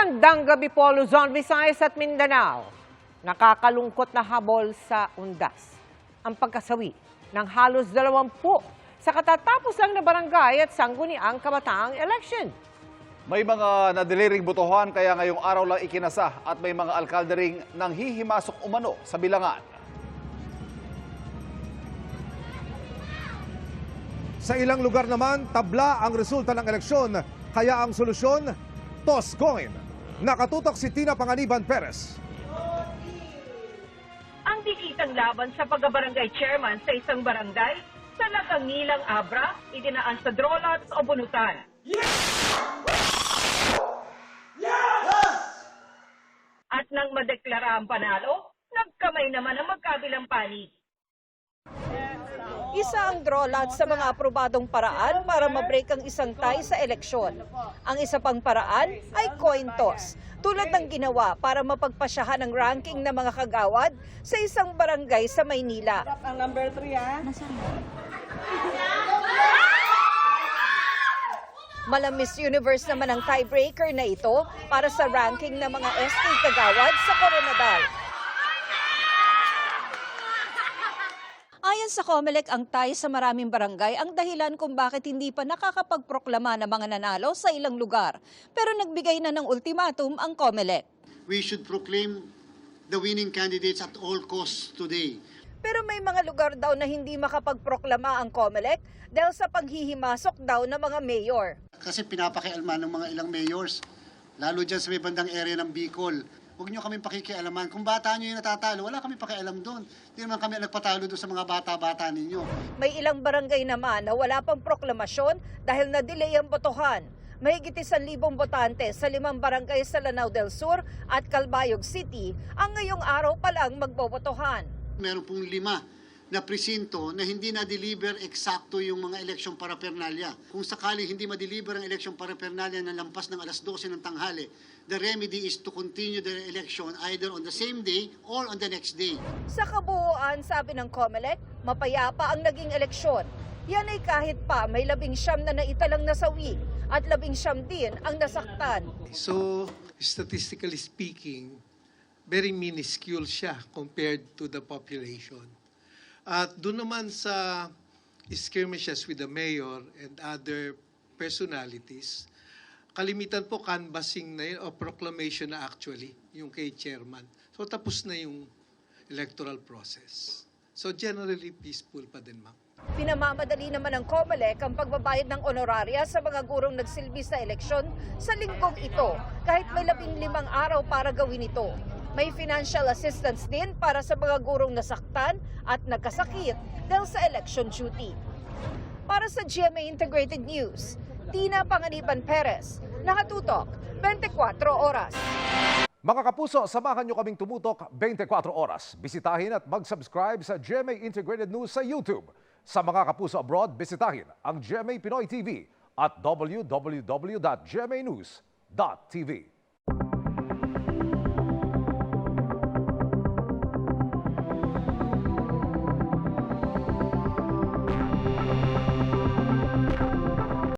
Magandang gabi po Luzon, Visayas at Mindanao. Nakakalungkot na habol sa undas. Ang pagkasawi ng halos dalawampu sa katatapos lang na barangay at sangguniang kabataang election. May mga nadeliring botohan kaya ngayong araw lang ikinasa at may mga alkalde ring nanghihimasok umano sa bilangan. Sa ilang lugar naman, tabla ang resulta ng eleksyon, kaya ang solusyon, toss coin. Nakatutok si Tina Panganiban Perez. ang dikitang laban sa pagkabarangay chairman sa isang barangay sa nakangilang abra, idinaan sa drolots o bunutan. At nang madeklara ang panalo, nagkamay naman ang magkabilang panig. Isa ang draw lot sa mga aprobadong paraan para mabreak ang isang tie sa eleksyon. Ang isa pang paraan ay coin toss, tulad ng ginawa para mapagpasyahan ang ranking ng mga kagawad sa isang barangay sa Maynila. Ang number 3 ah. Malamis Universe naman ang tiebreaker na ito para sa ranking ng mga SK kagawad sa Coronadal. Ayon sa COMELEC, ang tie sa maraming barangay ang dahilan kung bakit hindi pa nakakapagproklama ng mga nanalo sa ilang lugar. Pero nagbigay na ng ultimatum ang COMELEC. we should proclaim the winning candidates at all costs today. Pero may mga lugar daw na hindi makapagproklama ang COMELEC dahil sa panghihimasok daw ng mga mayor. Kasi pinapakialaman ng mga ilang mayors, lalo dyan sa may bandang area ng Bicol. Huwag nyo kami pakikialaman. Kung bata nyo yung natatalo, wala kami pakialam doon. Hindi naman kami nagpatalo doon sa mga bata-bata ninyo. May ilang barangay naman na wala pang proklamasyon dahil na-delay ang botohan. Mahigit isang libong botante sa limang barangay sa Lanao del Sur at Calbayog City ang ngayong araw pa lang magbobotohan. Meron pong lima na presinto na hindi na-deliver eksakto yung mga eleksyon parapernalya. Kung sakaling hindi ma-deliver ang eleksyon parapernalya na lampas ng alas 12 ng tanghali, the remedy is to continue the election either on the same day or on the next day. Sa kabuuan, sabi ng COMELEC, mapayapa ang naging eleksyon. Yan ay kahit pa may labing siyam na naitalang nasawi at labing siyam din ang nasaktan. So, statistically speaking, very minuscule siya compared to the population. At doon naman sa skirmishes with the mayor and other personalities, kalimitan po canvassing na yun, o proclamation na actually, yung kay chairman. So tapos na yung electoral process. So generally peaceful pa din, ma'am. Pinamamadali naman ng COMELEC ang pagbabayad ng honoraria sa mga gurong nagsilbi sa eleksyon sa linggong ito kahit may labing limang araw para gawin ito. May financial assistance din para sa mga gurong nasaktan at nagkasakit dahil sa election duty. Para sa GMA Integrated News, Tina Panganiban Perez, nakatutok 24 oras. Mga kapuso, samahan nyo kaming tumutok 24 oras. Bisitahin at mag-subscribe sa GMA Integrated News sa YouTube. Sa mga kapuso abroad, bisitahin ang GMA Pinoy TV at www.gmanews.tv.